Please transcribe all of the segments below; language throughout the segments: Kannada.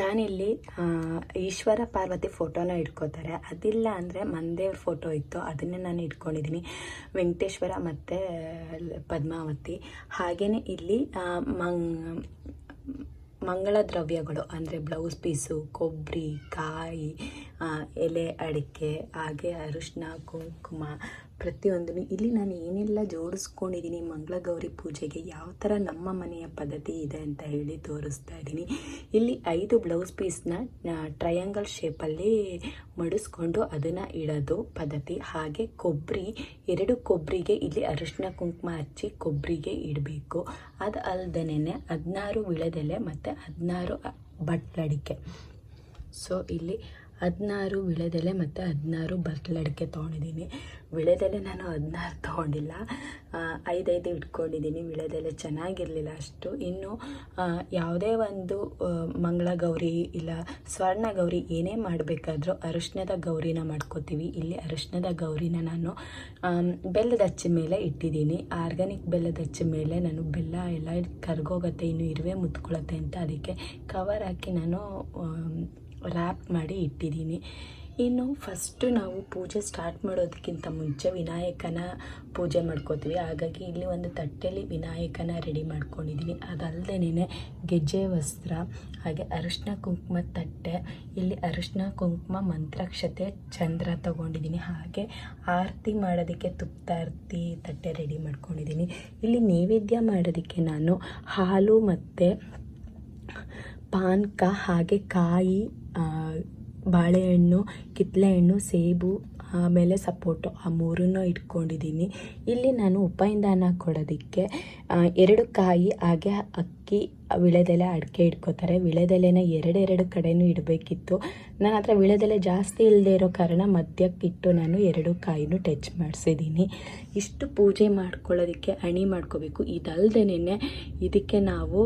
ನಾನಿಲ್ಲಿ ಈಶ್ವರ ಪಾರ್ವತಿ ಫೋಟೋನ ಇಟ್ಕೋತಾರೆ. ಅದಿಲ್ಲ ಅಂದರೆ ಮಂದೇವ್ರ ಫೋಟೋ ಇತ್ತು, ಅದನ್ನೇ ನಾನು ಇಟ್ಕೊಂಡಿದ್ದೀನಿ. ವೆಂಕಟೇಶ್ವರ ಮತ್ತು, ಪದ್ಮಾವತಿ. ಹಾಗೆಯೇ ಇಲ್ಲಿ ಮಂಗಳ ದ್ರವ್ಯಗಳು, ಅಂದರೆ ಬ್ಲೌಸ್ ಪೀಸು ಕೊಬ್ಬರಿ ಕಾಯಿ ಎಲೆ ಅಡಿಕೆ, ಹಾಗೆ ಅರಿಶಿನ, ಕುಂಕುಮ ಪ್ರತಿಯೊಂದನ್ನು. ಇಲ್ಲಿ ನಾನು ಏನೆಲ್ಲ ಜೋಡಿಸ್ಕೊಂಡಿದ್ದೀನಿ ಮಂಗಳಗೌರಿ ಪೂಜೆಗೆ, ಯಾವ ಥರ ನಮ್ಮ ಮನೆಯ ಪದ್ಧತಿ ಇದೆ ಅಂತ ಹೇಳಿ ತೋರಿಸ್ತಾ ಇದ್ದೀನಿ. ಇಲ್ಲಿ ಐದು ಬ್ಲೌಸ್ ಪೀಸ್ನ ಟ್ರಯಾಂಗಲ್ ಶೇಪಲ್ಲಿ ಮಡಿಸ್ಕೊಂಡು ಅದನ್ನು ಇಡೋದು ಪದ್ಧತಿ. ಹಾಗೆ ಕೊಬ್ಬರಿ, ಎರಡು ಕೊಬ್ಬರಿಗೆ ಇಲ್ಲಿ ಅರಿಶಿನ ಕುಂಕುಮ ಹಚ್ಚಿ ಕೊಬ್ಬರಿಗೆ ಇಡಬೇಕು. ಅದು ಅಲ್ದೇನೆ ಹದಿನಾರು ವಿಳೆದೆಲೆ ಮತ್ತು ಹದಿನಾರು ಬಟ್ಲಡಿಕೆ. ಸೊ ಇಲ್ಲಿ ಹದಿನಾರು ವಿಳೆದೆಲೆ ಮತ್ತು ಹದಿನಾರು ಬಟ್ಲಡಿಕೆ ತೊಗೊಂಡಿದ್ದೀನಿ. ವಿಳೆದೆಲೆ ನಾನು ಹದಿನಾರು ತೊಗೊಂಡಿಲ್ಲ. ಐದೈದು ಇಟ್ಕೊಂಡಿದ್ದೀನಿ. ವಿಳೆದೆಲೆ ಚೆನ್ನಾಗಿರಲಿಲ್ಲ ಅಷ್ಟು. ಇನ್ನು ಯಾವುದೇ ಒಂದು ಮಂಗಳ ಗೌರಿ ಇಲ್ಲ, ಸ್ವರ್ಣ ಗೌರಿ ಏನೇ ಮಾಡಬೇಕಾದ್ರೂ ಅರಿಶಿನದ ಗೌರಿನ ಮಾಡ್ಕೋತೀವಿ. ಇಲ್ಲಿ ಅರಿಶಿನದ ಗೌರಿನ ನಾನು ಬೆಲ್ಲದ ಹಚ್ಚ ಮೇಲೆ ಇಟ್ಟಿದ್ದೀನಿ. ಆರ್ಗ್ಯಾನಿಕ್ ಬೆಲ್ಲದ ಹಚ್ಚ ಮೇಲೆ ನಾನು ಬೆಲ್ಲ ಎಲ್ಲ ಕರ್ಗೋಗತ್ತೆ, ಇನ್ನು ಇರುವೆ ಮುತ್ಕೊಳ್ಳುತ್ತೆ ಅಂತ ಅದಕ್ಕೆ ಕವರ್ ಹಾಕಿ ನಾನು ರ್ಯಾಪ್ ಮಾಡಿ ಇಟ್ಟಿದ್ದೀನಿ. ಇನ್ನು ಫಸ್ಟು ನಾವು ಪೂಜೆ ಸ್ಟಾರ್ಟ್ ಮಾಡೋದಕ್ಕಿಂತ ಮುಂಚೆ ವಿನಾಯಕನ ಪೂಜೆ ಮಾಡ್ಕೋತೀವಿ. ಹಾಗಾಗಿ ಇಲ್ಲಿ ಒಂದು ತಟ್ಟೆಯಲ್ಲಿ ವಿನಾಯಕನ ರೆಡಿ ಮಾಡ್ಕೊಂಡಿದ್ದೀನಿ ಅದಲ್ಲದೇನೆ ಗೆಜ್ಜೆ ವಸ್ತ್ರ, ಹಾಗೆ ಅರಿಶಿನ ಕುಂಕುಮ ತಟ್ಟೆ, ಇಲ್ಲಿ ಅರಿಶಿನ ಕುಂಕುಮ, ಮಂತ್ರಾಕ್ಷತೆ, ಚಂದ್ರ ತಗೊಂಡಿದ್ದೀನಿ ಹಾಗೆ ಆರತಿ ಮಾಡೋದಕ್ಕೆ ಆರತಿ ತಟ್ಟೆ ರೆಡಿ ಮಾಡ್ಕೊಂಡಿದ್ದೀನಿ ಇಲ್ಲಿ ನೈವೇದ್ಯ ಮಾಡೋದಕ್ಕೆ ನಾನು ಹಾಲು ಮತ್ತು ಪಾನಕ, ಹಾಗೆ ಕಾಯಿ ಬಾಳೆಹಣ್ಣು ಕಿತ್ತಳೆಹಣ್ಣು ಸೇಬು, ಆಮೇಲೆ ಸಪೋಟೊ, ಆ ಮೂರನ್ನು ಇಟ್ಕೊಂಡಿದ್ದೀನಿ. ಇಲ್ಲಿ ನಾನು ಉಪಯಿಂದ ಕೊಡೋದಕ್ಕೆ ಎರಡು ಕಾಯಿ, ಹಾಗೆ ಅಕ್ಕಿ, ವಿಳೆದೆಲೆ ಅಡಿಕೆ ಇಟ್ಕೋತಾರೆ. ವಿಳೆದೆಲೆನ ಎರಡೆರಡು ಕಡೆನೂ ಇಡಬೇಕಿತ್ತು. ನನ್ನ ಹತ್ರ ವಿಳೆದೆಲೆ ಜಾಸ್ತಿ ಇಲ್ಲದೆ ಇರೋ ಕಾರಣ ಮಧ್ಯಕ್ಕಿಟ್ಟು ನಾನು ಎರಡು ಕಾಯಿನೂ ಟಚ್ ಮಾಡಿಸಿದ್ದೀನಿ. ಇಷ್ಟು ಪೂಜೆ ಮಾಡ್ಕೊಳ್ಳೋದಕ್ಕೆ ಅಣಿ ಮಾಡ್ಕೋಬೇಕು. ಇದಲ್ಲದೇನೆ ಇದಕ್ಕೆ ನಾವು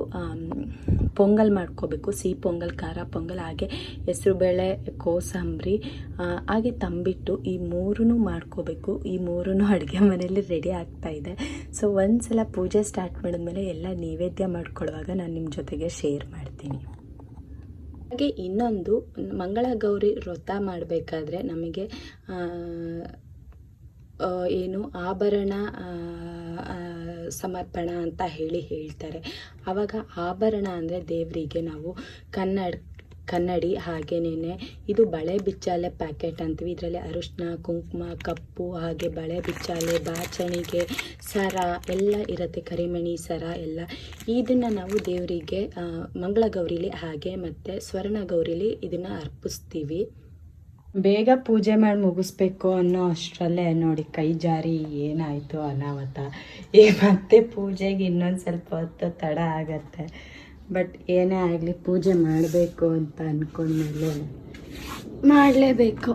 ಪೊಂಗಲ್ ಮಾಡ್ಕೋಬೇಕು. ಸಿಹಿ ಪೊಂಗಲ್, ಖಾರ ಪೊಂಗಲ್, ಹಾಗೆ ಹೆಸರುಬೇಳೆ ಕೋಸಂಬರಿ ಹಾಗೆ ತಂಬಿಟ್ಟು ಈ ಮೂರೂ ಮಾಡ್ಕೋಬೇಕು. ಈ ಮೂರೂ ಅಡುಗೆ ಮನೆಯಲ್ಲಿ ರೆಡಿ ಆಗ್ತಾ ಇದೆ. ಸೊ ಒಂದ್ಸಲ ಪೂಜೆ ಸ್ಟಾರ್ಟ್ ಮಾಡಿದ್ಮೇಲೆ ಎಲ್ಲ ನೈವೇದ್ಯ ಮಾಡ್ಕೊಳ್ಳುವಾಗ ನಾನು ನಿಮ್ಮ ಜೊತೆಗೆ ಶೇರ್ ಮಾಡ್ತೀನಿ. ಹಾಗೆ ಇನ್ನೊಂದು, ಮಂಗಳ ಗೌರಿ ವ್ರತ ಮಾಡಬೇಕಾದ್ರೆ ನಮಗೆ ಏನು ಆಭರಣ ಸಮರ್ಪಣ ಅಂತ ಹೇಳಿ ಹೇಳ್ತಾರೆ. ಆವಾಗ ಆಭರಣ ಅಂದರೆ ದೇವರಿಗೆ ನಾವು ಕನ್ನಡ ಕನ್ನಡಿ ಹಾಗೇನೇ ಇದು ಬಳೆ ಬಿಚ್ಚಾಲೆ ಪ್ಯಾಕೆಟ್ ಅಂತೀವಿ. ಇದರಲ್ಲಿ ಅರಿಶಿನ ಕುಂಕುಮ, ಕಪ್ಪು, ಹಾಗೆ ಬಳೆ ಬಿಚ್ಚಾಲೆ, ಬಾಚಣಿಗೆ, ಸರ ಎಲ್ಲ ಇರುತ್ತೆ, ಕರಿಮಣಿ, ಸರ ಎಲ್ಲ. ಇದನ್ನು ನಾವು ದೇವರಿಗೆ ಮಂಗಳ ಗೌರಿಲಿ ಹಾಗೆ ಮತ್ತು ಸ್ವರ್ಣ ಗೌರಿಲಿ ಇದನ್ನು ಅರ್ಪಿಸ್ತೀವಿ. ಬೇಗ ಪೂಜೆ ಮಾಡಿ ಮುಗಿಸ್ಬೇಕು ಅನ್ನೋ ಅಷ್ಟರಲ್ಲೇ ನೋಡಿ, ಕೈ ಜಾರಿ ಏನಾಯಿತು ಅನಾಹುತ. ಈ ಮತ್ತೆ ಪೂಜೆಗೆ ಇನ್ನೊಂದು ಸ್ವಲ್ಪ ಹೊತ್ತು ತಡ ಆಗತ್ತೆ. ಬಟ್ ಏನೇ ಆಗಲಿ ಪೂಜೆ ಮಾಡಬೇಕು ಅಂತ ಅಂದ್ಕೊಂಡ್ಮೇಲೆ ಮಾಡಲೇಬೇಕು.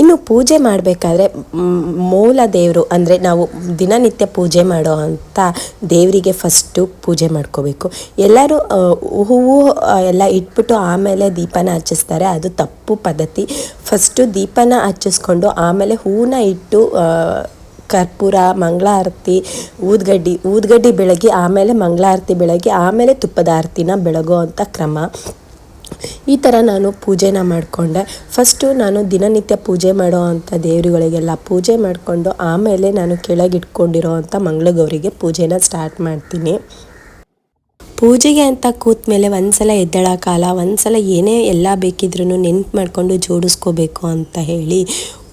ಇನ್ನು ಪೂಜೆ ಮಾಡಬೇಕಾದ್ರೆ ಮೂಲ ದೇವರು ಅಂದರೆ ನಾವು ದಿನನಿತ್ಯ ಪೂಜೆ ಮಾಡೋ ಅಂಥ ದೇವರಿಗೆ ಫಸ್ಟು ಪೂಜೆ ಮಾಡ್ಕೋಬೇಕು. ಎಲ್ಲರೂ ಹೂವು ಎಲ್ಲ ಇಟ್ಬಿಟ್ಟು ಆಮೇಲೆ ದೀಪನ ಹಚ್ಚಿಸ್ತಾರೆ. ಅದು ತಪ್ಪು ಪದ್ಧತಿ. ಫಸ್ಟು ದೀಪನ ಹಚ್ಚಿಸ್ಕೊಂಡು ಆಮೇಲೆ ಹೂವನ್ನ ಇಟ್ಟು ಕರ್ಪೂರ, ಮಂಗಳಾರತಿ, ಊದ್ಗಡ್ಡಿ ಊದ್ಗಡ್ಡಿ ಬೆಳಗ್ಗೆ, ಆಮೇಲೆ ಮಂಗಳಾರತಿ ಬೆಳಗ್ಗೆ, ಆಮೇಲೆ ತುಪ್ಪದ ಆರತಿನ ಬೆಳಗೋ ಅಂಥ ಕ್ರಮ. ಈ ಥರ ನಾನು ಪೂಜೆನ ಮಾಡಿಕೊಂಡೆ. ಫಸ್ಟು ನಾನು ದಿನನಿತ್ಯ ಪೂಜೆ ಮಾಡೋ ಅಂಥ ದೇವರುಗಳಿಗೆಲ್ಲ ಪೂಜೆ ಮಾಡಿಕೊಂಡು, ಆಮೇಲೆ ನಾನು ಕೆಳಗಿಟ್ಕೊಂಡಿರೋ ಅಂಥ ಮಂಗಳಗೌರಿಗೆ ಪೂಜೆನ ಸ್ಟಾರ್ಟ್ ಮಾಡ್ತೀನಿ. ಪೂಜೆಗೆ ಅಂತ ಕೂತ ಮೇಲೆ ಒಂದ್ಸಲ ಎದ್ದೇಳೋ ಕಾಲ, ಒಂದ್ಸಲ ಏನೇ ಎಲ್ಲ ಬೇಕಿದ್ರೂ ನೆನ್ಪು ಮಾಡಿಕೊಂಡು ಜೋಡಿಸ್ಕೋಬೇಕು ಅಂತ ಹೇಳಿ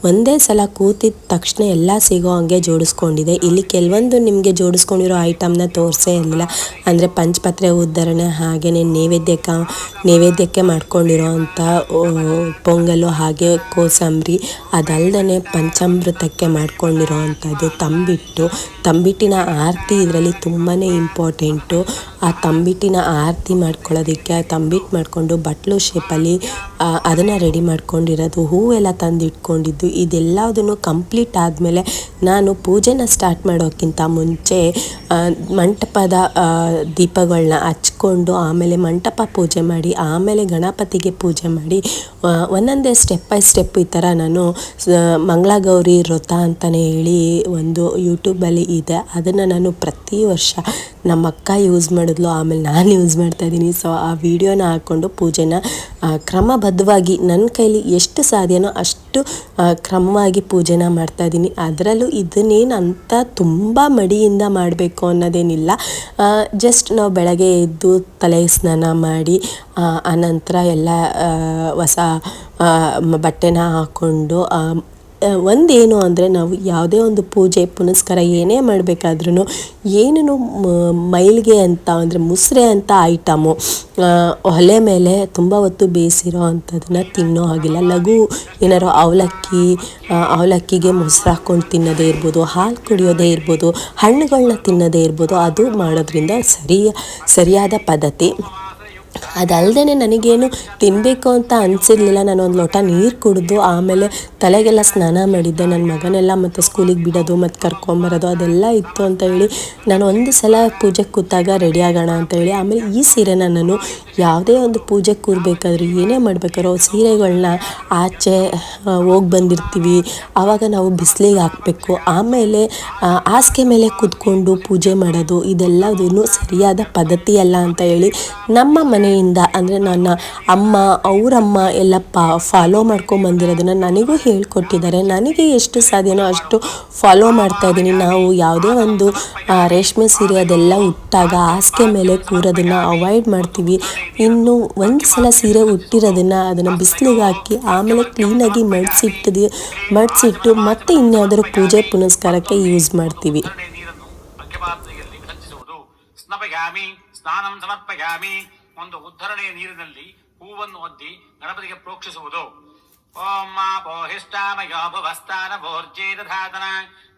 ಒಂದೇ ಸಲ ಕೂತಿದ ತಕ್ಷಣ ಎಲ್ಲ ಸಿಗೋ ಹಂಗೆ ಜೋಡಿಸ್ಕೊಂಡಿದೆ. ಇಲ್ಲಿ ಕೆಲವೊಂದು ನಿಮಗೆ ಜೋಡಿಸ್ಕೊಂಡಿರೋ ಐಟಮ್ನ ತೋರಿಸೇ ಇರಲಿಲ್ಲ. ಅಂದರೆ ಪಂಚಪತ್ರೆ ಉದ್ಧರಣೆ ಹಾಗೆಯೇ ನೈವೇದ್ಯಕ್ಕೆ ನೈವೇದ್ಯಕ್ಕೆ ಮಾಡ್ಕೊಂಡಿರೋ ಅಂಥ ಪೊಂಗಲು ಹಾಗೆ ಕೋಸಂಬರಿ ಅದಲ್ಲದೆ ಪಂಚಾಮೃತಕ್ಕೆ ಮಾಡ್ಕೊಂಡಿರೋ ಅಂಥದ್ದು ತಂಬಿಟ್ಟು. ತಂಬಿಟ್ಟಿನ ಆರತಿ ಇದರಲ್ಲಿ ತುಂಬಾ ಇಂಪಾರ್ಟೆಂಟು ಆ ತಂಬಿಟ್ಟಿನ ಆರತಿ ಮಾಡ್ಕೊಳ್ಳೋದಕ್ಕೆ, ಆ ತಂಬಿಟ್ಟು ಮಾಡಿಕೊಂಡು ಬಟ್ಲು ಶೇಪಲ್ಲಿ ಅದನ್ನು ರೆಡಿ ಮಾಡ್ಕೊಂಡಿರೋದು, ಹೂವೆಲ್ಲ ತಂದು ಇಟ್ಕೊಂಡಿದ್ದು ಇದೆಲ್ಲದನ್ನು ಕಂಪ್ಲೀಟ್ ಆದಮೇಲೆ ನಾನು ಪೂಜೆನ ಸ್ಟಾರ್ಟ್ ಮಾಡೋಕ್ಕಿಂತ ಮುಂಚೆ ಮಂಟಪದ ದೀಪಗಳನ್ನ ಹಚ್ಕೊಂಡು ಆಮೇಲೆ ಮಂಟಪ ಪೂಜೆ ಮಾಡಿ, ಆಮೇಲೆ ಗಣಪತಿಗೆ ಪೂಜೆ ಮಾಡಿ ಒಂದೊಂದೇ ಸ್ಟೆಪ್ ಬೈ ಸ್ಟೆಪ್ ಈ ಥರ ನಾನು ಮಂಗಳಗೌರಿ ವ್ರತ ಅಂತಲೇ ಹೇಳಿ ಒಂದು ಯೂಟ್ಯೂಬಲ್ಲಿ ಇದೆ. ಅದನ್ನು ನಾನು ಪ್ರತಿ ವರ್ಷ ನಮ್ಮ ಅಕ್ಕ ಯೂಸ್ ಮಾಡಿದ್ಲು, ಆಮೇಲೆ ನಾನು ಯೂಸ್ ಮಾಡ್ತಾ ಇದ್ದೀನಿ. ಸೊ ಆ ವಿಡಿಯೋನ ಹಾಕ್ಕೊಂಡು ಪೂಜೆನ ಕ್ರಮಬದ್ಧವಾಗಿ ನನ್ನ ಕೈಲಿ ಎಷ್ಟು ಸಾಧ್ಯನೋ ಅಷ್ಟು ಕ್ರಮವಾಗಿ ಪೂಜೆನ ಮಾಡ್ತಾ ಇದ್ದೀನಿ. ಅದರಲ್ಲೂ ಇದನ್ನೇನು ಅಂತ ತುಂಬ ಮಡಿಯಿಂದ ಮಾಡಬೇಕು ಅನ್ನೋದೇನಿಲ್ಲ. ಜಸ್ಟ್ ನಾವು ಬೆಳಗ್ಗೆ ಎದ್ದು ತಲೆ ಸ್ನಾನ ಮಾಡಿ ಆನಂತರ ಎಲ್ಲ ಹೊಸ ಬಟ್ಟೆನ ಹಾಕ್ಕೊಂಡು ಒಂದೇನು ಅಂದರೆ ನಾವು ಯಾವುದೇ ಒಂದು ಪೂಜೆ, ಪುನಸ್ಕಾರ ಏನೇ ಮಾಡಬೇಕಾದ್ರೂ ಏನೇನು ಮೈಲಿಗೆ ಅಂತ ಅಂದರೆ ಮುಸ್ರೆ ಅಂತ ಐಟಮು ಒಲೆ ಮೇಲೆ ತುಂಬ ಹೊತ್ತು ಬೇಯಿಸಿರೋ ಅಂಥದನ್ನು ತಿನ್ನೋ ಹಾಗಿಲ್ಲ. ಲಘು ಏನಾರು ಅವಲಕ್ಕಿ ಅವಲಕ್ಕಿಗೆ ಮೊಸರು ಹಾಕ್ಕೊಂಡು ತಿನ್ನೋದೇ ಇರ್ಬೋದು, ಹಾಲು ಕುಡಿಯೋದೇ ಇರ್ಬೋದು ಹಣ್ಣುಗಳನ್ನ ತಿನ್ನೋದೇ ಇರ್ಬೋದು, ಅದು ಮಾಡೋದ್ರಿಂದ ಸರಿಯ, ಸರಿಯಾದ ಪದ್ಧತಿ. ಅದಲ್ಲದೆ ನನಗೇನು ತಿನ್ನಬೇಕು ಅಂತ ಅನಿಸಿರ್ಲಿಲ್ಲ. ನಾನು ಒಂದು ಲೋಟ ನೀರು ಕುಡಿದು ಆಮೇಲೆ ತಲೆಗೆಲ್ಲ ಸ್ನಾನ ಮಾಡಿದ್ದೆ. ನನ್ನ ಮಗನೆಲ್ಲ ಮತ್ತು ಸ್ಕೂಲಿಗೆ ಬಿಡೋದು ಮತ್ತು ಕರ್ಕೊಂಬರೋದು ಅದೆಲ್ಲ ಇತ್ತು ಅಂತ ಹೇಳಿ ನಾನು ಒಂದು ಸಲ ಪೂಜೆಗೆ ಕೂತಾಗ ರೆಡಿ ಆಗೋಣ ಅಂತ ಹೇಳಿ ಆಮೇಲೆ ಈ ಸೀರೆನ ನಾನು ಯಾವುದೇ ಒಂದು ಪೂಜೆ ಕೂರಬೇಕಾದ್ರೆ ಏನೇ ಮಾಡ್ಬೇಕಾದ್ರೂ ಸೀರೆಗಳನ್ನ ಆಚೆ ಹೋಗಿ ಬಂದಿರ್ತೀವಿ. ಆವಾಗ ನಾವು ಬಿಸಿಲಿಗೆ ಹಾಕಬೇಕು. ಆಮೇಲೆ ಹಾಸಿಗೆ ಮೇಲೆ ಕೂತ್ಕೊಂಡು ಪೂಜೆ ಮಾಡೋದು ಇದೆಲ್ಲದೂ ಸರಿಯಾದ ಪದ್ಧತಿ ಅಲ್ಲ ಅಂತ ಹೇಳಿ ನಮ್ಮ ಮನೆಯಿಂದ ಅಂದರೆ ನನ್ನ ಅಮ್ಮ, ಅವರಮ್ಮ ಎಲ್ಲ ಪಾ ಫಾಲೋ ಮಾಡ್ಕೊಂಬಂದಿರೋದನ್ನು ನನಗೂ ಹೇಳ್ಕೊಟ್ಟಿದ್ದಾರೆ. ನನಗೆ ಎಷ್ಟು ಸಾಧ್ಯನೋ ಅಷ್ಟು ಫಾಲೋ ಮಾಡ್ತಾ ಇದ್ದೀನಿ. ನಾವು ಯಾವುದೇ ಒಂದು ರೇಷ್ಮೆ ಸೀರೆ ಅದೆಲ್ಲ ಉಟ್ಟಾಗ ಹಾಸಿಗೆ ಮೇಲೆ ಕೂರೋದನ್ನು ಅವಾಯ್ಡ್ ಮಾಡ್ತೀವಿ. ಇನ್ನು ಒಂದು ಸಲ ಸೀರೆ ಉಟ್ಟಿರೋದನ್ನು ಅದನ್ನು ಬಿಸಿಲಿಗೆ ಹಾಕಿ ಆಮೇಲೆ ಕ್ಲೀನಾಗಿ ಮಡಿಸಿಟ್ಟಿದೆ ಮಡಿಸಿಟ್ಟು ಮತ್ತೆ ಇನ್ಯಾವುದಾದ್ರು ಪೂಜೆ ಪುನಸ್ಕಾರಕ್ಕೆ ಯೂಸ್ ಮಾಡ್ತೀವಿ. ಸ್ನಪಯಾಮಿ ಸ್ನಾನಂ ಸಮರ್ಪಯಾಮಿ ಒಂದು ಉದ್ಧರಣೆಯ ನೀರಿನಲ್ಲಿ ಹೂವನ್ನು ಒದ್ದಿ ಗಣಪತಿಗೆ ಪ್ರೋಕ್ಷಿಸುವುದು. ಓಂ ಮಾ ಪೋಹಿಷ್ಟಾಮಯೋ ಭುವಸ್ತಾನ ಭೋರ್ಜೇದ ಧಾತನ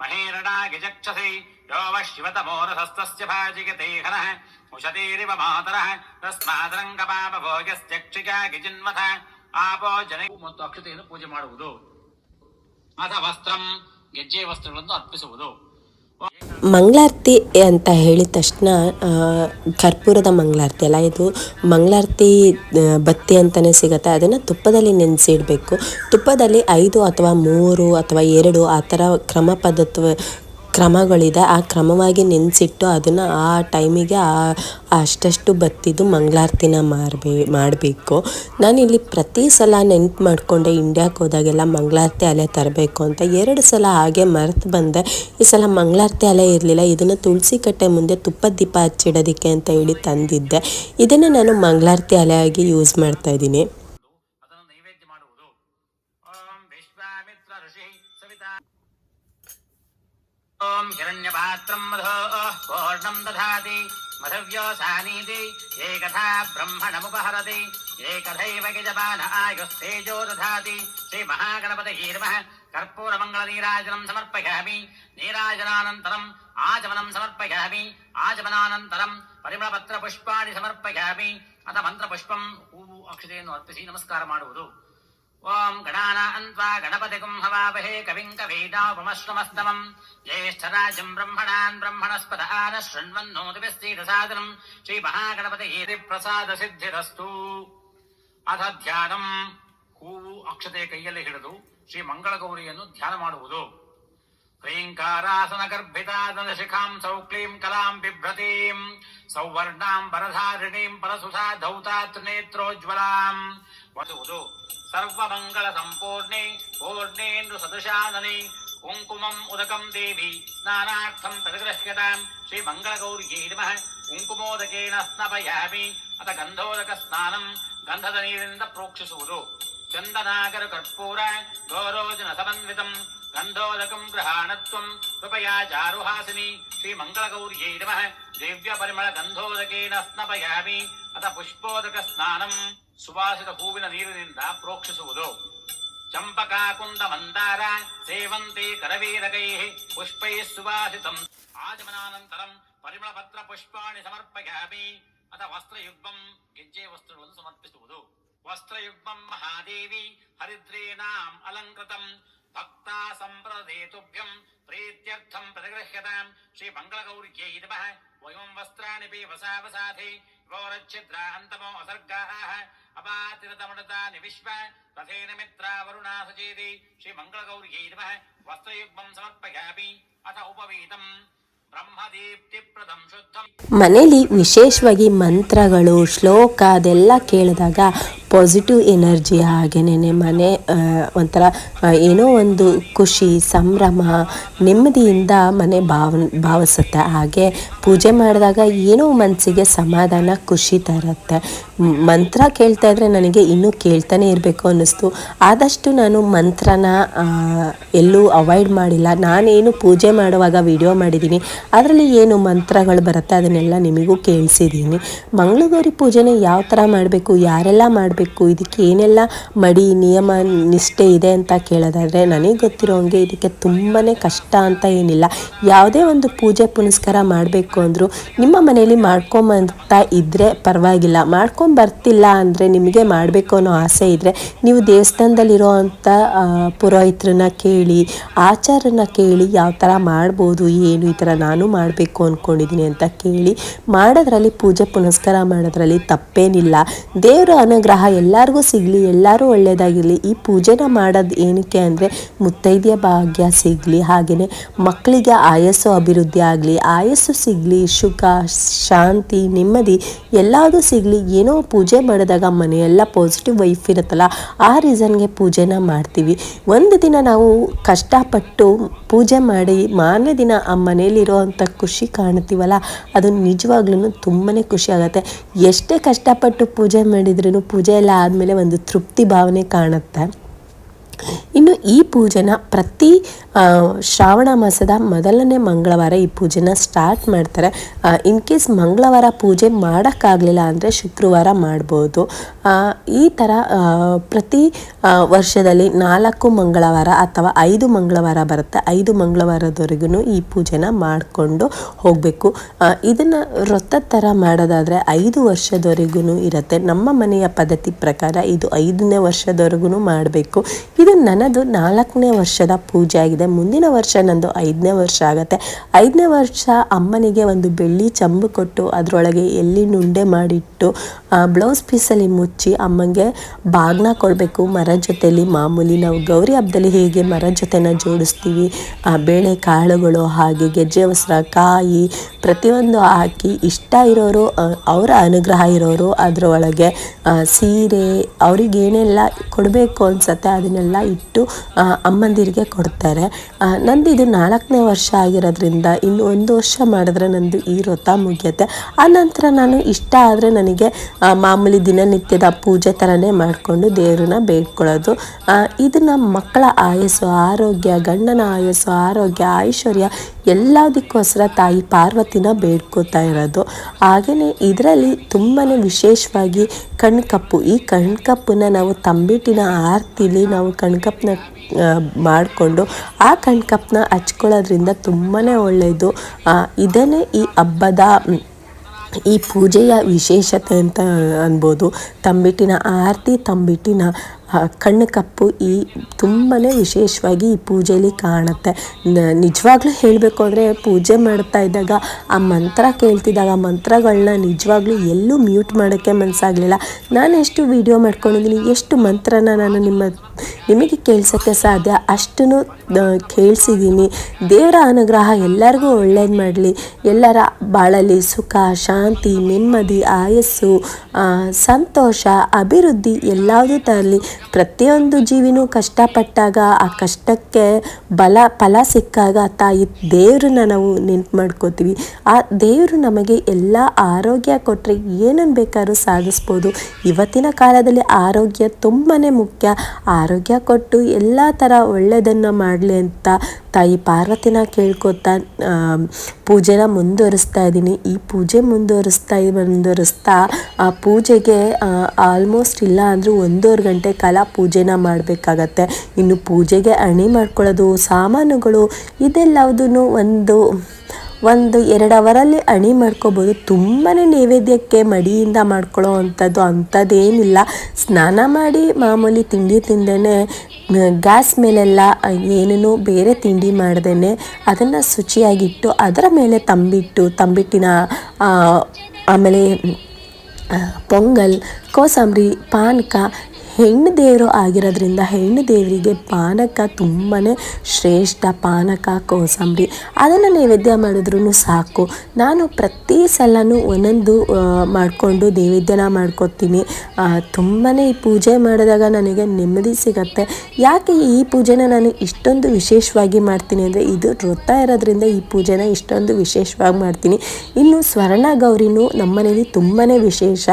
ಮಹೇರಣಾ ಚಕ್ಷಸೈ ಯೋ ವ ಶಿವತಮೋರಸಸ್ತಸ್ಯ ಭಾಜಿಗತೆ ಹನಃ. ಉಷತೀರಿವ ಮಾತರಃ. ತಸ್ಮಾದರಂಗಪಾಪ ಭೋಗಸ್ತ್ಯಕ್ಷಿಕಾಗಿ ಗಿಜಿನ್ಮಥ ಆಪೋ ಜನ ಮತ್ತು ಅಕ್ಷತೆಯನ್ನು ಪೂಜೆ ಮಾಡುವುದು. ಅಥ ವಸ್ತ್ರಂ ಗೆಜ್ಜೆ ವಸ್ತ್ರಗಳನ್ನು ಅರ್ಪಿಸುವುದು. ಮಂಗಳಾರತಿ ಅಂತ ಹೇಳಿದ ತಕ್ಷಣ ಕರ್ಪೂರದ ಮಂಗಳಾರತಿ ಅಲ್ಲ, ಇದು ಮಂಗಳಾರತಿ ಬತ್ತಿ ಅಂತಲೇ ಸಿಗುತ್ತೆ. ಅದನ್ನು ತುಪ್ಪದಲ್ಲಿ ನೆನೆಸಿಡಬೇಕು. ತುಪ್ಪದಲ್ಲಿ ಐದು ಅಥವಾ ಮೂರು ಅಥವಾ ಎರಡು ಆ ಥರ ಕ್ರಮ ಪದ್ಧತಿ ಕ್ರಮಗಳಿದೆ. ಆ ಕ್ರಮವಾಗಿ ನೆನೆಸಿಟ್ಟು ಅದನ್ನು ಆ ಟೈಮಿಗೆ ಆ, ಅಷ್ಟಷ್ಟು ಬತ್ತಿದ್ದು ಮಂಗಳಾರತಿನ ಮಾರಬೇ ಮಾಡಬೇಕು. ನಾನಿಲ್ಲಿ ಪ್ರತಿ ಸಲ ನೆನ್ಪು ಮಾಡಿಕೊಂಡೆ ಇಂಡ್ಯಾಕ್ಕೆ ಹೋದಾಗೆಲ್ಲ ಮಂಗಳಾರತಿ ಅಲೆ ತರಬೇಕು ಅಂತ. ಎರಡು ಸಲ ಹಾಗೆ ಮರೆತು ಬಂದೆ. ಈ ಸಲ ಮಂಗಳಾರತಿ ಅಲೆ ಇರಲಿಲ್ಲ. ಇದನ್ನು ತುಳಸಿ ಕಟ್ಟೆ ಮುಂದೆ ತುಪ್ಪದ ದೀಪ ಹಚ್ಚಿಡೋದಕ್ಕೆ ಅಂತ ಹೇಳಿ ತಂದಿದ್ದೆ. ಇದನ್ನು ನಾನು ಮಂಗಳಾರತಿ ಅಲೆಯಾಗಿ ಯೂಸ್ ಮಾಡ್ತಾ ಓಂ ಹಿರಣ್ಯಪಾತ್ರಂ ಮಧೋ ಪೂರ್ಣಂ ದಧಾತಿ ಮಧವ್ಯೋಸಾನೀತಿ ಏಕಥಾ ಬ್ರಹ್ಮಣಮುಪಹರತಿ ಏಕಥೈವ ಗಿಜಪಾನ ಆಯುಸ್ತೇಜೋ ದಧಾತಿ ಶ್ರೀ ಮಹಾಗಣಪತಯೇ ನಮಃ ಕರ್ಪೂರ ಮಂಗಳ ನೀರಾಜನಂ ಸಮರ್ಪಯಾಮಿ ನೀರಾಜನಾನಂತರಂ ಆಚಮನಂ ಸಮರ್ಪಯಾಮಿ ಆಚಮನಾನಂತರಂ ಪರಿಮಳಪತ್ರ ಪುಷ್ಪಾಣಿ ಸಮರ್ಪಯಾಮಿ ಅಥ ಮಂತ್ರಪುಷ್ಪಂ ಹೂವು ಅಕ್ಷತೆಯನ್ನು ಅರ್ಪಿಸಿ ನಮಸ್ಕಾರ ಮಾಡುವುದು ಓಂ ಗಣಾನಾನ್ವಾ ಗಣಪತಿಗುಂ ಹವಾವಹೇ ಕವಿಂ ಕವೀನಾಪಮಶ್ರಮಸ್ತಮಂ ಜ್ಯೇಷ್ಠರಾಜಂ ಬ್ರಹ್ಮಣಾನ್ ಬ್ರಹ್ಮಣಸ್ಪದ ಆನ ಸಾಧನಂ ಶ್ರೀ ಮಹಾಗಣಪತಿ ಪ್ರಸಾದ ಸಿದ್ಧಿರಸ್ತು. ಅಥ ಧ್ಯಾನಂ. ಹೂವು ಅಕ್ಷತೆ ಕೈಯಲ್ಲಿ ಹಿಡಿದು ಶ್ರೀ ಮಂಗಳಗೌರಿಯನ್ನು ಧ್ಯಾನ ಮಾಡುವುದು. శ్రీంకారాసనగర్భితాదనशिखाम् सौक्लीम् कलाम् बिभ्रतीम् सौवर्णाम् वरधारिणीम् परसुधा धौतात्रिनेत्रोज्ज्वलाम् वधुवधु सर्वमङ्गलसम्पूर्णे पूर्णेन्दुसदृशानने कुङ्कुमम् उदकम् देवी स्नानार्थम् प्रतिगृह्यताम् श्रीमङ्गलगौर्यै नमः कुङ्कुमोदकेन स्नपयामि अथ गन्धोदकस्नानम् गन्धदनीरिन्द प्रोक्षिसुवधु चन्दनाकरकर्पूर गौरोजनसमन्वितम् ಅಥ ಗಂಧೋದಕ ಸ್ನಾನಂ ಗಂಧದ ನೀರಿನಿಂದ ಪ್ರೋಕ್ಷಿಸುವುದು ಚಂದನಾಗರ ಕರ್ಪೂರ ಗೌರೋಜನ ಸಮನ್ವಿತಂ ಗಂಧೋದಕಂ ಗೃಹಾಣತ್ವಂ ಕೃಪಯಾ ಚಾರುಹಾಸಿನಿ ಶ್ರೀ ಮಂಗಳಗೌರ್ಯೈ ನಮಃ ದಿವ್ಯ ಪರಿಮಳ ಗಂಧೋದಕೇನ ಸ್ನಪಯಾಮಿ ಅಥ ಪುಷ್ಪೋದಕ ಸ್ನಾನಂ ಸುವಾಸಿತ ಹೂವಿನ ನೀರಿನಿಂದ ಪ್ರೋಕ್ಷಿಸುವುದು ಚಂಪಕಾ ಕುಂದ ಮಂದಾರ ಸೇವಂತಿ ಕರವೀರಕೈ ಪುಷ್ಪೈ ಸುವಾಸಿತಂ ಆಚಮನಾನಂತರಂ ಪರಿಮಳ ಬಿಲ್ವಪತ್ರ ಪುಷ್ಪಾಣಿ ಸಮರ್ಪಯಾಮಿ ಅಥ ವಸ್ತ್ರಯುಗ್ಮಂ ಗೆಜ್ಜೆ ವಸ್ತ್ರಗಳನ್ನು ಸಮರ್ಪಿಸುವುದು ವಸ್ತ್ರಯುಗ್ಮಂ ಮಹಾದೇವಿ ಹರಿದ್ರೇನಾಂ ಅಲಂಕೃತಂ ಭಕ್ತಾ ಸಂಪ್ರದೇತುಭ್ಯಂ ಪ್ರೀತ್ಯರ್ಥಂ ಪ್ರತಿಗೃಹ್ಯತಾಂ ಶ್ರೀ ಮಂಗಳಗೌರ್ಯೈ ನಮಃ. ವಯಂ ವಸ್ತ್ರಾಣಿ ಪೀವಸಾವಸಾಧಿ ಗೋರಚ್ಛಿದ್ರ ಅಂತಮೋ ಅಸರ್ಗಾಃ. ಅಪಾತಿರತಮೃತಾನಿ ವಿಶ್ವ ರಥೇನ ಮಿತ್ರಾ ವರುಣಾ ಸಚೇತಿ ಶ್ರೀ ಮಂಗಳಗೌರ್ಯೈ ನಮಃ. ವಸ್ತ್ರಯುಗ್ಮಂ ಸಮರ್ಪಯಾಮಿ ಅಥ ಉಪವೀತಂ ಮನೇಲಿ ವಿಶೇಷವಾಗಿ ಮಂತ್ರಗಳು, ಶ್ಲೋಕ ಅದೆಲ್ಲ ಕೇಳಿದಾಗ ಪಾಸಿಟಿವ್ ಎನರ್ಜಿ ಹಾಗೆಯೇ ಮನೆ ಒಂಥರ ಏನೋ ಒಂದು ಖುಷಿ ಸಂಭ್ರಮ ನೆಮ್ಮದಿಯಿಂದ ಮನೆ ಭಾವ ಭಾವಿಸುತ್ತೆ. ಹಾಗೆ ಪೂಜೆ ಮಾಡಿದಾಗ ಏನೋ ಮನಸ್ಸಿಗೆ ಸಮಾಧಾನ, ಖುಷಿ ತರುತ್ತೆ. ಮಂತ್ರ ಕೇಳ್ತಾ ಇದ್ರೆ ನನಗೆ ಇನ್ನೂ ಕೇಳ್ತಾನೆ ಇರಬೇಕು ಅನ್ನಿಸ್ತು. ಆದಷ್ಟು ನಾನು ಮಂತ್ರನ ಎಲ್ಲೂ ಅವಾಯ್ಡ್ ಮಾಡಿಲ್ಲ. ನಾನೇನು ಪೂಜೆ ಮಾಡುವಾಗ ವಿಡಿಯೋ ಮಾಡಿದ್ದೀನಿ. ಅದರಲ್ಲಿ ಏನು ಮಂತ್ರಗಳು ಬರುತ್ತೆ ಅದನ್ನೆಲ್ಲ ನಿಮಗೂ ಕೇಳಿಸಿದ್ದೀನಿ. ಮಂಗಳಗೌರಿ ಪೂಜೆನ ಯಾವ ಥರ ಮಾಡಬೇಕು, ಯಾರೆಲ್ಲ ಮಾಡಬೇಕು, ಇದಕ್ಕೆ ಏನೆಲ್ಲ ಮಡಿ, ನಿಯಮ, ನಿಷ್ಠೆ ಇದೆ ಅಂತ ಕೇಳೋದಾದರೆ ನನಗೆ ಗೊತ್ತಿರೋ ಹಂಗೆ ಇದಕ್ಕೆ ತುಂಬಾ ಕಷ್ಟ ಅಂತ ಏನಿಲ್ಲ. ಯಾವುದೇ ಒಂದು ಪೂಜೆ ಪುನಸ್ಕಾರ ಮಾಡಬೇಕು ಅಂದರೂ, ನಿಮ್ಮ ಮನೆಯಲ್ಲಿ ಮಾಡ್ಕೊಂಬಂತ ಇದ್ದರೆ ಪರವಾಗಿಲ್ಲ. ಮಾಡ್ಕೊಂಬರ್ತಿಲ್ಲ ಅಂದರೆ ನಿಮಗೆ ಮಾಡಬೇಕು ಅನ್ನೋ ಆಸೆ ಇದ್ದರೆ ನೀವು ದೇವಸ್ಥಾನದಲ್ಲಿರೋ ಅಂಥ ಪುರೋಹಿತರನ್ನ ಕೇಳಿ ಆಚಾರನ ಕೇಳಿ ಯಾವ ಥರ ಮಾಡ್ಬೋದು, ಏನು ಈ ಥರ ನಾನು ಮಾಡಬೇಕು ಅಂದ್ಕೊಂಡಿದ್ದೀನಿ ಅಂತ ಕೇಳಿ, ಮಾಡೋದ್ರಲ್ಲಿ ಪೂಜೆ ಪುನಸ್ಕಾರ ಮಾಡೋದ್ರಲ್ಲಿ ತಪ್ಪೇನಿಲ್ಲ. ದೇವರ ಅನುಗ್ರಹ ಎಲ್ಲರಿಗೂ ಸಿಗಲಿ, ಎಲ್ಲರೂ ಒಳ್ಳೆಯದಾಗಿರಲಿ ಈ ಪೂಜೆನ ಮಾಡೋದು ಏನಕ್ಕೆ ಅಂದರೆ ಮುತ್ತೈದೆಯ ಭಾಗ್ಯ ಸಿಗಲಿ ಹಾಗೆಯೇ ಮಕ್ಕಳಿಗೆ ಆಯಸ್ಸು ಅಭಿವೃದ್ಧಿ ಆಗಲಿ, ಆಯಸ್ಸು ಸಿಗಲಿ. ಸುಖ, ಶಾಂತಿ, ನೆಮ್ಮದಿ ಎಲ್ಲದೂ ಸಿಗಲಿ. ಏನೋ ಪೂಜೆ ಮಾಡಿದಾಗ ಮನೆಯೆಲ್ಲ ಪಾಸಿಟಿವ್ ವೈಫ್ ಇರುತ್ತಲ್ಲ, ಆ ರೀಸನ್ಗೆ ಪೂಜೆನ ಮಾಡ್ತೀವಿ. ಒಂದು ದಿನ ನಾವು ಕಷ್ಟಪಟ್ಟು ಪೂಜೆ ಮಾಡಿ ಮಾರನೇ ದಿನ ಆ ಮನೆಯಲ್ಲಿರೋವಂಥ ಖುಷಿ ಕಾಣ್ತೀವಲ್ಲ ಅದು ನಿಜವಾಗ್ಲೂ ತುಂಬಾ ಖುಷಿ ಆಗುತ್ತೆ. ಎಷ್ಟೇ ಕಷ್ಟಪಟ್ಟು ಪೂಜೆ ಮಾಡಿದ್ರೂ ಪೂಜೆ ಎಲ್ಲ ಆದಮೇಲೆ ಒಂದು ತೃಪ್ತಿ ಭಾವನೆ ಕಾಣುತ್ತೆ. ಇನ್ನು ಈ ಪೂಜೆನ ಪ್ರತಿ ಶ್ರಾವಣ ಮಾಸದ ಮೊದಲನೇ ಮಂಗಳವಾರ ಈ ಪೂಜೆನ ಸ್ಟಾರ್ಟ್ ಮಾಡ್ತಾರೆ. ಇನ್ ಕೇಸ್ ಮಂಗಳವಾರ ಪೂಜೆ ಮಾಡೋಕ್ಕಾಗಲಿಲ್ಲ ಅಂದರೆ ಶುಕ್ರವಾರ ಮಾಡ್ಬೋದು. ಈ ಥರ ಪ್ರತಿ ವರ್ಷದಲ್ಲಿ ನಾಲ್ಕು ಮಂಗಳವಾರ ಅಥವಾ ಐದು ಮಂಗಳವಾರ ಬರುತ್ತೆ. ಐದು ಮಂಗಳವಾರದವರೆಗೂ ಈ ಪೂಜೆನ ಮಾಡಿಕೊಂಡು ಹೋಗಬೇಕು. ಇದನ್ನು ವೃತ್ತ ಥರ ಮಾಡೋದಾದರೆ ಐದು ವರ್ಷದವರೆಗೂ ಇರುತ್ತೆ. ನಮ್ಮ ಮನೆಯ ಪದ್ಧತಿ ಪ್ರಕಾರ ಇದು ಐದನೇ ವರ್ಷದವರೆಗೂ ಮಾಡಬೇಕು. ನನ್ನದು ನಾಲ್ಕನೇ ವರ್ಷದ ಪೂಜೆ ಆಗಿದೆ. ಮುಂದಿನ ವರ್ಷ ನಂದು ಐದನೇ ವರ್ಷ ಆಗುತ್ತೆ. ಐದನೇ ವರ್ಷ ಅಮ್ಮನಿಗೆ ಒಂದು ಬೆಳ್ಳಿ ಚಂಬು ಕೊಟ್ಟು ಅದರೊಳಗೆ ಎಲ್ಲಿ ನುಂಡೆ ಮಾಡಿಟ್ಟು ಬ್ಲೌಸ್ ಪೀಸಲ್ಲಿ ಮುಚ್ಚಿ ಅಮ್ಮಂಗೆ ಬಾಗ್ನ ಕೊಡಬೇಕು. ಮರ ಜೊತೆಯಲ್ಲಿ ಮಾಮೂಲಿ ನಾವು ಗೌರಿ ಹಬ್ಬದಲ್ಲಿ ಹೇಗೆ ಮರ ಜೊತೆನ ಜೋಡಿಸ್ತೀವಿ, ಆ ಬೇಳೆ ಕಾಳುಗಳು ಹಾಗೆ ಗೆಜ್ಜೆ ವಸ್ತ್ರ, ಕಾಯಿ ಪ್ರತಿಯೊಂದು ಹಾಕಿ ಇಷ್ಟ ಇರೋರು ಅವರ ಅನುಗ್ರಹ ಇರೋರು ಅದರೊಳಗೆ ಸೀರೆ ಅವ್ರಿಗೆ ಏನೆಲ್ಲ ಕೊಡಬೇಕು ಅನ್ಸತ್ತೆ. ಅದನ್ನೆಲ್ಲ ಇಟ್ಟು ಅಮ್ಮಂದಿರಿಗೆ ಕೊಡ್ತಾರೆ. ನಂದು ಇದು ನಾಲ್ಕನೇ ವರ್ಷ ಆಗಿರೋದ್ರಿಂದ ಇನ್ನು ಒಂದು ವರ್ಷ ಮಾಡಿದ್ರೆ ನಂದು ಈ ವ್ರತ ಮುಗಿಯುತ್ತೆ. ಆನಂತರ ನಂತರ ನಾನು ಇಷ್ಟ ಆದರೆ ನನಗೆ ಮಾಮೂಲಿ ದಿನನಿತ್ಯದ ಪೂಜೆ ಥರನೇ ಮಾಡಿಕೊಂಡು ದೇವ್ರನ್ನ ಬೇಡ್ಕೊಳ್ಳೋದು. ಇದನ್ನು ಮಕ್ಕಳ ಆಯಸ್ಸು, ಆರೋಗ್ಯ, ಗಂಡನ ಆಯಸ್ಸು, ಆರೋಗ್ಯ, ಐಶ್ವರ್ಯ ಎಲ್ಲದಕ್ಕೋಸ್ಕರ ತಾಯಿ ಪಾರ್ವತಿನ ಬೇಡ್ಕೋತಾ ಇರೋದು. ಹಾಗೆಯೇ ಇದರಲ್ಲಿ ತುಂಬಾ ವಿಶೇಷವಾಗಿ ಕಣ್ಕಪ್ಪು. ಈ ಕಣ್ಕಪ್ಪನ್ನ ನಾವು ತಂಬಿಟ್ಟಿನ ಆರತಿಲಿ ನಾವು ಕಣ್ಕಪ್ಪನ್ನ ಮಾಡಿಕೊಂಡು ಆ ಕಣ್ಕಪ್ಪನ ಹಚ್ಕೊಳ್ಳೋದ್ರಿಂದ ತುಂಬಾ ಒಳ್ಳೆಯದು ಇದನ್ನೇ ಈ ಹಬ್ಬದ ಈ ಪೂಜೆಯ ವಿಶೇಷತೆ ಅಂತ ಅನ್ಬೋದು. ತಂಬಿಟ್ಟಿನ, ಆರತಿ ತಂಬಿಟ್ಟಿನ ಕಣ್ಣು ಕಪ್ಪು ಈ ತುಂಬಾ ವಿಶೇಷವಾಗಿ ಈ ಪೂಜೆಯಲ್ಲಿ ಕಾಣುತ್ತೆ. ನಿಜವಾಗ್ಲೂ ಹೇಳಬೇಕು ಅಂದರೆ ಪೂಜೆ ಮಾಡ್ತಾ ಇದ್ದಾಗ ಆ ಮಂತ್ರ ಕೇಳ್ತಿದ್ದಾಗ ಮಂತ್ರಗಳನ್ನ ನಿಜವಾಗ್ಲೂ ಎಲ್ಲೂ ಮ್ಯೂಟ್ ಮಾಡೋಕ್ಕೆ ಮನಸ್ಸಾಗಲಿಲ್ಲ ನಾನು ಎಷ್ಟು ವಿಡಿಯೋ ಮಾಡ್ಕೊಂಡಿದ್ದೀನಿ, ಎಷ್ಟು ಮಂತ್ರನ ನಾನು ನಿಮ್ಮ ನಿಮಗೆ ಕೇಳ್ಸೋಕ್ಕೆ ಸಾಧ್ಯ? ಅಷ್ಟನ್ನು ಕೇಳಿಸಿದ್ದೀನಿ. ದೇವರ ಅನುಗ್ರಹ ಎಲ್ಲರಿಗೂ ಒಳ್ಳೇದು ಮಾಡಲಿ. ಎಲ್ಲರ ಬಾಳಲ್ಲಿ ಸುಖ, ಶಾಂತಿ, ನೆಮ್ಮದಿ, ಆಯಸ್ಸು ಸಂತೋಷ, ಅಭಿವೃದ್ಧಿ ಎಲ್ಲದೂ ತರಲಿ. ಪ್ರತಿಯೊಂದು ಜೀವಿನೂ ಕಷ್ಟಪಟ್ಟಾಗ, ಆ ಕಷ್ಟಕ್ಕೆ ಬಲ, ಫಲ ಸಿಕ್ಕಾಗ ತಾಯಿ, ದೇವ್ರನ್ನ ನಾವು ನೆನ್ಪು ಮಾಡ್ಕೋತೀವಿ. ಆ ದೇವರು ನಮಗೆ ಎಲ್ಲ ಆರೋಗ್ಯ ಕೊಟ್ಟರೆ ಏನನ್ನು ಬೇಕಾದ್ರೂ ಸಾಧಿಸ್ಬೋದು. ಇವತ್ತಿನ ಕಾಲದಲ್ಲಿ ಆರೋಗ್ಯ ತುಂಬಾ ಮುಖ್ಯ. ಆರೋಗ್ಯ ಕೊಟ್ಟು ಎಲ್ಲ ಥರ ಒಳ್ಳೆಯದನ್ನು ಮಾಡಲಿ ಅಂತ ತಾಯಿ ಪಾರ್ವತಿನ ಕೇಳ್ಕೊತಾ ಪೂಜೆನ ಮುಂದುವರಿಸ್ತಾ ಇದ್ದೀನಿ. ಈ ಪೂಜೆ ಮುಂದುವರಿಸ್ತಾ ಮುಂದುವರಿಸ್ತಾ, ಆ ಪೂಜೆಗೆ ಆಲ್ಮೋಸ್ಟ್ ಇಲ್ಲ ಅಂದರೂ ಒಂದೂವರೆ ಗಂಟೆ ಕಾಲ ಪೂಜೆನ ಮಾಡಬೇಕಾಗತ್ತೆ. ಇನ್ನು ಪೂಜೆಗೆ ಅಣಿ ಮಾಡ್ಕೊಳ್ಳೋದು, ಸಾಮಾನುಗಳು ಇದೆಲ್ಲವುದೂ ಒಂದು ಒಂದು ಎರಡು ಅವರಲ್ಲಿ ಅಣಿ ಮಾಡ್ಕೋಬೋದು. ತುಂಬಾ ನೈವೇದ್ಯಕ್ಕೆ ಮಡಿಯಿಂದ ಮಾಡ್ಕೊಳ್ಳೋ ಅಂಥದ್ದು ಅಂಥದ್ದೇನಿಲ್ಲ. ಸ್ನಾನ ಮಾಡಿ ಮಾಮೂಲಿ ತಿಂಡಿ ತಿಂದೇ ಗ್ಯಾಸ್ ಮೇಲೆಲ್ಲ ಏನೇನೋ ಬೇರೆ ತಿಂಡಿ ಮಾಡ್ದೇ ಅದನ್ನು ಶುಚಿಯಾಗಿಟ್ಟು ಅದರ ಮೇಲೆ ತಂಬಿಟ್ಟು, ತಂಬಿಟ್ಟಿನ ಆಮೇಲೆ ಪೊಂಗಲ್, ಕೋಸಂಬರಿ, ಪಾನಕ ಹೆಣ್ಣು ದೇವರು ಆಗಿರೋದ್ರಿಂದ ಹೆಣ್ಣು ದೇವರಿಗೆ ಪಾನಕ ತುಂಬಾ ಶ್ರೇಷ್ಠ ಪಾನಕ, ಕೋಸಂಬರಿ ಅದನ್ನು ನೈವೇದ್ಯ ಮಾಡಿದ್ರೂ ಸಾಕು. ನಾನು ಪ್ರತಿ ಸಲನೂ ಒಂದೊಂದು ಮಾಡಿಕೊಂಡು ನೈವೇದ್ಯನ ಮಾಡ್ಕೊತೀನಿ. ತುಂಬಾ ಈ ಪೂಜೆ ಮಾಡಿದಾಗ ನನಗೆ ನೆಮ್ಮದಿ ಸಿಗತ್ತೆ. ಯಾಕೆ ಈ ಪೂಜೆನ ನಾನು ಇಷ್ಟೊಂದು ವಿಶೇಷವಾಗಿ ಮಾಡ್ತೀನಿ ಅಂದರೆ ಇದು ವೃತ್ತ ಇರೋದ್ರಿಂದ ಈ ಪೂಜೆನ ಇಷ್ಟೊಂದು ವಿಶೇಷವಾಗಿ ಮಾಡ್ತೀನಿ. ಇನ್ನು ಸ್ವರ್ಣ ಗೌರಿನೂ ನಮ್ಮನೇಲಿ ತುಂಬಾ ವಿಶೇಷ.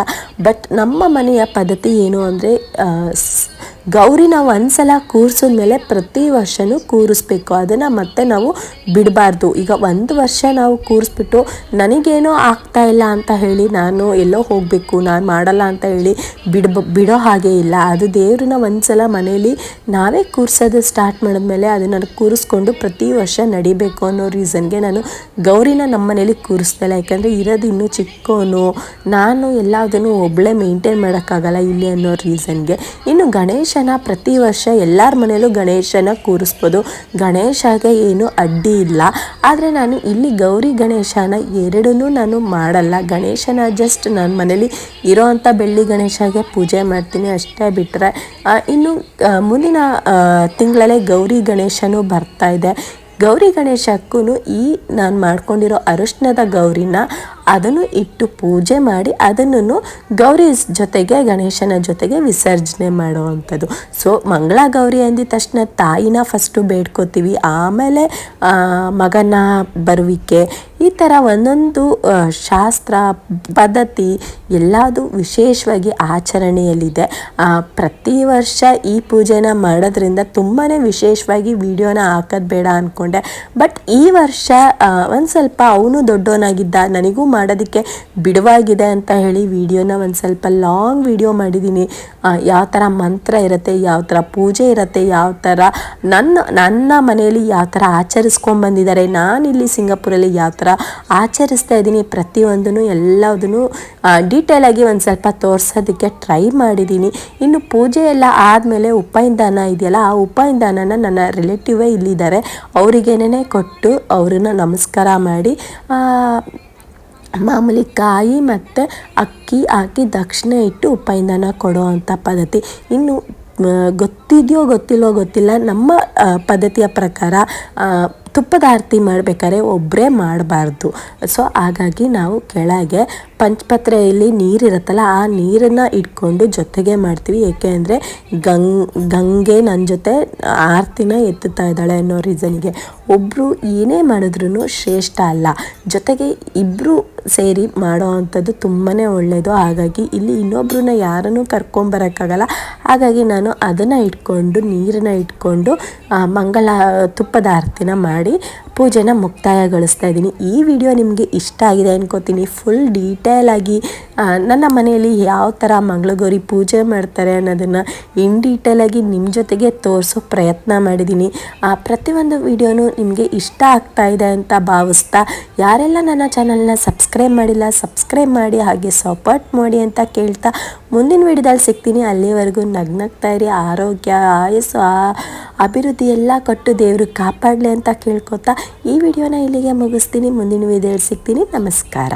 ಬಟ್ ನಮ್ಮ ಮನೆಯ ಪದ್ಧತಿ ಏನು ಅಂದರೆ us. ಗೌರಿ ನಾವು ಒಂದ್ಸಲ ಕೂರಿಸಿದ ಮೇಲೆ ಪ್ರತಿ ವರ್ಷವೂ ಕೂರಿಸ್ಬೇಕು. ಅದನ್ನು ಮತ್ತೆ ನಾವು ಬಿಡಬಾರ್ದು. ಈಗ ಒಂದು ವರ್ಷ ನಾವು ಕೂರಿಸ್ಬಿಟ್ಟು ನನಗೇನೋ ಆಗ್ತಾ ಇಲ್ಲ ಅಂತ ಹೇಳಿ ನಾನು ಎಲ್ಲೋ ಹೋಗಬೇಕು, ನಾನು ಮಾಡಲ್ಲ ಅಂತ ಹೇಳಿ ಬಿಡ್ಬ, ಬಿಡೋ ಹಾಗೆ ಇಲ್ಲ. ಅದು ದೇವ್ರನ್ನ ಒಂದ್ಸಲ ಮನೇಲಿ ನಾವೇ ಕೂರಿಸೋದು ಸ್ಟಾರ್ಟ್ ಮಾಡಿದ್ಮೇಲೆ ಅದನ್ನು ಕೂರಿಸ್ಕೊಂಡು ಪ್ರತಿ ವರ್ಷ ನಡಿಬೇಕು ಅನ್ನೋ ರೀಸನ್ಗೆ ನಾನು ಗೌರಿನ ನಮ್ಮ ಮನೇಲಿ ಕೂರಿಸ್ದಲ್ಲ ಯಾಕಂದರೆ ಇರೋದು ಇನ್ನೂ ಚಿಕ್ಕವನು ನಾನು ಎಲ್ಲದನ್ನು ಒಬ್ಬಳೇ ಮೇಂಟೈನ್ ಮಾಡೋಕ್ಕಾಗಲ್ಲ ಇಲ್ಲಿ ಅನ್ನೋ ರೀಸನ್ಗೆ. ಇನ್ನು ಗಣೇಶನ ಪ್ರತಿ ವರ್ಷ ಎಲ್ಲರ ಮನೆಯಲ್ಲೂ ಗಣೇಶನ ಕೂರಿಸ್ಬೋದು. ಗಣೇಶಗೆ ಏನು ಅಡ್ಡಿ ಇಲ್ಲ. ಆದರೆ ನಾನು ಇಲ್ಲಿ ಗೌರಿ ಗಣೇಶನ ಎರಡನ್ನೂ ನಾನು ಮಾಡಲ್ಲ. ಗಣೇಶನ ಜಸ್ಟ್ ನನ್ನ ಮನೇಲಿ ಇರೋವಂಥ ಬೆಳ್ಳಿ ಗಣೇಶಗೆ ಪೂಜೆ ಮಾಡ್ತೀನಿ ಅಷ್ಟೇ ಬಿಟ್ಟರೆ ಇನ್ನು ಮುಂದಿನ ತಿಂಗಳಲ್ಲೇ ಗೌರಿ ಗಣೇಶನೂ ಬರ್ತಾ ಇದೆ. ಗೌರಿ ಗಣೇಶಕ್ಕೂ ಈ ನಾನು ಮಾಡ್ಕೊಂಡಿರೋ ಅರಿಶಿನದ ಗೌರಿನ ಅದನ್ನು ಇಟ್ಟು ಪೂಜೆ ಮಾಡಿ ಅದನ್ನು ಗೌರಿ ಜೊತೆಗೆ, ಗಣೇಶನ ಜೊತೆಗೆ ವಿಸರ್ಜನೆ ಮಾಡುವಂಥದ್ದು. ಸೊ ಮಂಗಳ ಗೌರಿ ಅಂದಿದ ತಕ್ಷಣ ತಾಯಿನ ಫಸ್ಟು ಬೇಡ್ಕೋತೀವಿ. ಆಮೇಲೆ ಮಗನ ಬರುವಿಕೆ, ಈ ಥರ ಒಂದೊಂದು ಶಾಸ್ತ್ರ, ಪದ್ಧತಿ ಎಲ್ಲದು ವಿಶೇಷವಾಗಿ ಆಚರಣೆಯಲ್ಲಿದೆ. ಪ್ರತಿ ವರ್ಷ ಈ ಪೂಜೆನ ಮಾಡೋದ್ರಿಂದ ತುಂಬಾ ವಿಶೇಷವಾಗಿ ವಿಡಿಯೋನ ಹಾಕೋದು ಬೇಡ ಅಂದ್ಕೊಂಡೆ ಬಟ್ ಈ ವರ್ಷ ಒಂದು ಸ್ವಲ್ಪ ಅವನು ದೊಡ್ಡವನಾಗಿದ್ದ, ನನಗೂ ಮಾಡೋದಕ್ಕೆ ಬಿಡುವಾಗಿದೆ ಅಂತ ಹೇಳಿ ವಿಡಿಯೋನ ಒಂದು ಸ್ವಲ್ಪ ಲಾಂಗ್ ವಿಡಿಯೋ ಮಾಡಿದ್ದೀನಿ ಯಾವ ಥರ ಮಂತ್ರ ಇರುತ್ತೆ, ಯಾವ ಥರ ಪೂಜೆ ಇರುತ್ತೆ, ಯಾವ ಥರ ನನ್ನ ನನ್ನ ಮನೆಯಲ್ಲಿ ಯಾವ ಥರ ಆಚರಿಸ್ಕೊಂಡ್ಬಂದಿದ್ದಾರೆ ನಾನಿಲ್ಲಿ ಸಿಂಗಾಪುರಲ್ಲಿ ಯಾವ ಥರ ಆಚರಿಸ್ತಾ ಇದ್ದೀನಿ ಪ್ರತಿಯೊಂದನ್ನು ಎಲ್ಲದನ್ನು ಡೀಟೇಲಾಗಿ ಒಂದು ಸ್ವಲ್ಪ ತೋರಿಸೋದಕ್ಕೆ ಟ್ರೈ ಮಾಡಿದ್ದೀನಿ ಇನ್ನು ಪೂಜೆ ಎಲ್ಲ ಆದಮೇಲೆ ಉಪೈಂದಾನ ಇದೆಯಲ್ಲ, ಆ ಉಪೈಂದಾನನ ನನ್ನ ರಿಲೇಟಿವೇ ಇಲ್ಲಿದ್ದಾರೆ. ಅವರಿಗೇನೇ ಕೊಟ್ಟು ಅವ್ರನ್ನ ನಮಸ್ಕಾರ ಮಾಡಿ ಮಾಮೂಲಿ ಕಾಯಿ ಮತ್ತು ಅಕ್ಕಿ ಹಾಕಿ ದಕ್ಷಿಣ ಇಟ್ಟು ಉಪೈಂದನ ಕೊಡೋ ಅಂಥ ಪದ್ಧತಿ. ಇನ್ನು ಗೊತ್ತಿದೆಯೋ ಗೊತ್ತಿಲ್ಲೋ ಗೊತ್ತಿಲ್ಲ. ನಮ್ಮ ಪದ್ಧತಿಯ ಪ್ರಕಾರ ತುಪ್ಪದ ಆರತಿ ಮಾಡಬೇಕಾದ್ರೆ ಒಬ್ಬರೇ ಮಾಡಬಾರ್ದು. ಸೊ, ಹಾಗಾಗಿ ನಾವು ಕೆಳಗೆ ಪಂಚಪತ್ರೆಯಲ್ಲಿ ನೀರಿರುತ್ತಲ್ಲ, ಆ ನೀರನ್ನು ಇಟ್ಕೊಂಡು ಜೊತೆಗೆ ಮಾಡ್ತೀವಿ. ಏಕೆ ಅಂದರೆ ಗಂಗ್ ಗಂಗೆ ನನ್ನ ಜೊತೆ ಆರ್ತಿನ ಎತ್ತುತ್ತಾ ಇದ್ದಾಳೆ ಅನ್ನೋ ರೀಸನ್ಗೆ. ಒಬ್ಬರು ಏನೇ ಮಾಡಿದ್ರೂ ಶ್ರೇಷ್ಠ ಅಲ್ಲ. ಜೊತೆಗೆ ಇಬ್ಬರು ಸೇರಿ ಮಾಡೋ ಅಂಥದ್ದು ತುಂಬಾ ಒಳ್ಳೆಯದು ಹಾಗಾಗಿ ಇಲ್ಲಿ ಇನ್ನೊಬ್ಬರನ್ನ ಯಾರನ್ನೂ ಕರ್ಕೊಂಬರೋಕ್ಕಾಗಲ್ಲ ಹಾಗಾಗಿ ನಾನು ಅದನ್ನು ಇಟ್ಕೊಂಡು, ನೀರನ್ನು ಇಟ್ಕೊಂಡು ಮಂಗಳ ತುಪ್ಪದ ಆರತಿನ ಮಾಡಿ ಪೂಜೆನ ಮುಕ್ತಾಯಗೊಳಿಸ್ತಾ ಇದ್ದೀನಿ. ಈ ವಿಡಿಯೋ ನಿಮಗೆ ಇಷ್ಟ ಆಗಿದೆ ಅನ್ಕೋತೀನಿ. ಫುಲ್ ಡೀಟೇಲಾಗಿ ನನ್ನ ಮನೆಯಲ್ಲಿ ಯಾವ ಥರ ಮಂಗಳಗೌರಿ ಪೂಜೆ ಮಾಡ್ತಾರೆ ಅನ್ನೋದನ್ನು ಇನ್ ಡೀಟೇಲಾಗಿ ನಿಮ್ಮ ಜೊತೆಗೆ ತೋರಿಸೋ ಪ್ರಯತ್ನ ಮಾಡಿದ್ದೀನಿ. ಆ, ಪ್ರತಿಯೊಂದು ವಿಡಿಯೋನೂ ನಿಮಗೆ ಇಷ್ಟ ಆಗ್ತಾ ಇದೆ ಅಂತ ಭಾವಿಸ್ತಾ, ಯಾರೆಲ್ಲ ನನ್ನ ಚಾನಲ್ನ ಸಬ್ಸ್ಕ್ರೈಬ್ ಮಾಡಿಲ್ಲ ಸಬ್ಸ್ಕ್ರೈಬ್ ಮಾಡಿ ಹಾಗೆ ಸಪೋರ್ಟ್ ಮಾಡಿ ಅಂತ ಕೇಳ್ತಾ ಮುಂದಿನ ವಿಡಿಯೋದಲ್ಲಿ ಸಿಗ್ತೀನಿ. ಅಲ್ಲಿವರೆಗೂ ನಗ್ನಗ್ತಾ ಇರಿ. ಆರೋಗ್ಯ, ಆಯಸ್ಸು ಅಭಿವೃದ್ಧಿ ಎಲ್ಲ ಕೊಟ್ಟು ದೇವರು ಕಾಪಾಡಲಿ ಅಂತ ಕೇಳ್ಕೊತಾ ಈ ವಿಡಿಯೋನ ಇಲ್ಲಿಗೆ ಮುಗಿಸ್ತೀನಿ. ಮುಂದಿನ ವಿಡಿಯೋದಲ್ಲಿ ಸಿಗ್ತೀನಿ. ನಮಸ್ಕಾರ.